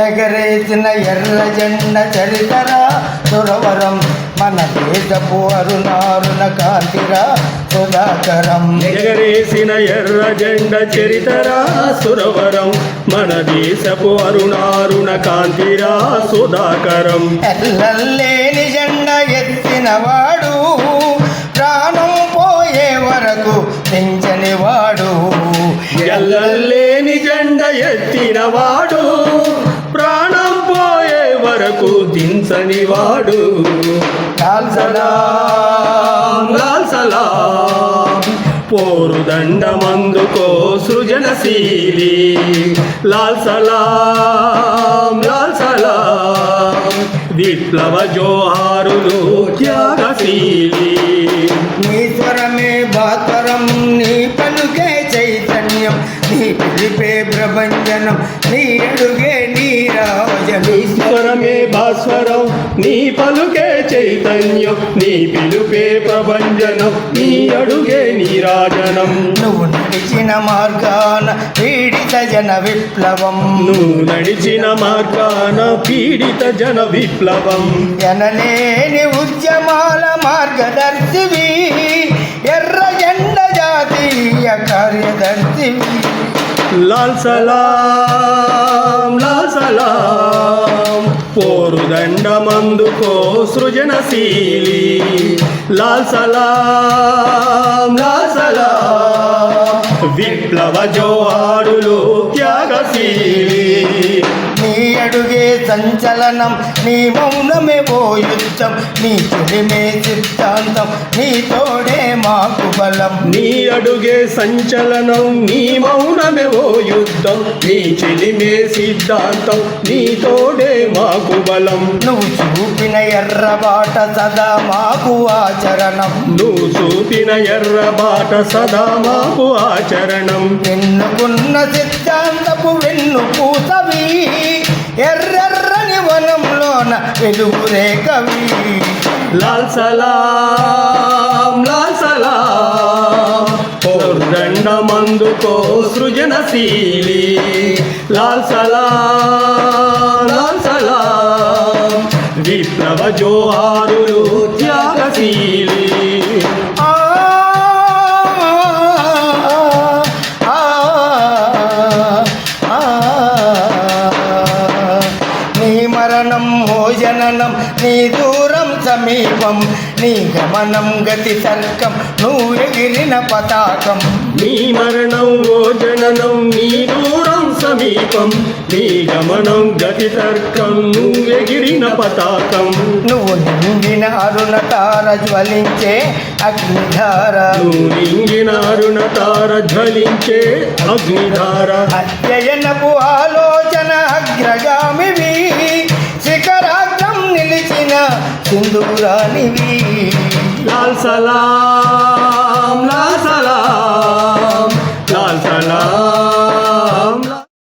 ఎగరేసిన ఎర్ర జెండ చరితరా సురవరం మన దేశపు అరుణారుణ కాంతిరా సుధాకరం ఎగరేసిన ఎర్ర జెండ చరితరా సురవరం మన దేశపు అరుణారుణ కాంతిరా సుధాకరం ఎల్లలేని జెండ ఎత్తినవాడు ప్రాణం పోయే వరకు పెంచని వాడు ఎల్లలేని జెండ ఎత్తినవాడు వరకు దించని వాడు. లాల్ సలాం లాల్ సలాం పోరు దండమందుకో సృజనశీలి. లాల్ సలాం లాల్ సలాం విప్లవ జోహారులు త్యాగశీలి. నీ పిలిపే ప్రభంజనం నీ అడుగే నీరాజనం ఈశ్వరమే భాస్వరం నీ పలుకే చైతన్యం నీ పిలుపే ప్రభంజనం నీ అడుగే నీరాజనం. నువ్వు నడిచిన మార్గాన పీడిత జన విప్లవం. నువ్వు నడిచిన మార్గాన పీడిత జన విప్లవం. ఎనలేని ఉద్యమాల మార్గదర్శివి ఎర్ర జెండ జాతీయ కార్యదర్శివి. లాల్ సలాం లాల్ సలాం పోరుదండమందుకో సృజనశీలి లాల్ సలాం లాల్ సలాం విప్లవ జోహారులు త్యాగశీలి అడుగే సంచలనం నీ మౌనమే ఓ యుద్ధం నీ చెలిమే సిద్ధాంతం నీ తోడే మాకు బలం. నీ అడుగే సంచలనం నీ మౌనమే ఓ యుద్ధం నీ చెలిమే సిద్ధాంతం నీ తోడే మాకు బలం. నువ్వు చూపిన ఎర్రబాట సదా మాకు ఆచరణం. నువ్వు చూపిన ఎర్ర బాట సదా మాకు ఆచరణం. ఎన్నుకున్న సిద్ధాంతపు వెన్ను పూసవి ఎర్రెర్రని వనంలోన వెలుగురే కవి లాల్ సలాం లాల్ సలాం పొర్రండ మందుకో సృజనశీలి. లాల్ సలాం లాల్ సలాం విప్లవ జోహారులు త్యాగశీలి. మరణం భోజననం నీ దూరం సమీపం నీ గమనం గతి తర్కం నువ్వు ఎగిరిన పతాకం. నీ మరణం ఓ జననం నీ దూరం సమీపం నీ గమనం గతి తర్కం నువ్వెగిరిన పతాకం. నువ్వు నిండిన అరుణ తార జ్వలించే అగ్నిధార. నువ్వు నింగిన అరుణ తార జ్వలించే అగ్నిధార. అధ్యయనపు ఆలోచన అగ్రగామివి. శిఖరాగ్రం నిలిచిన సింధూరానివి లాల్ సలాం.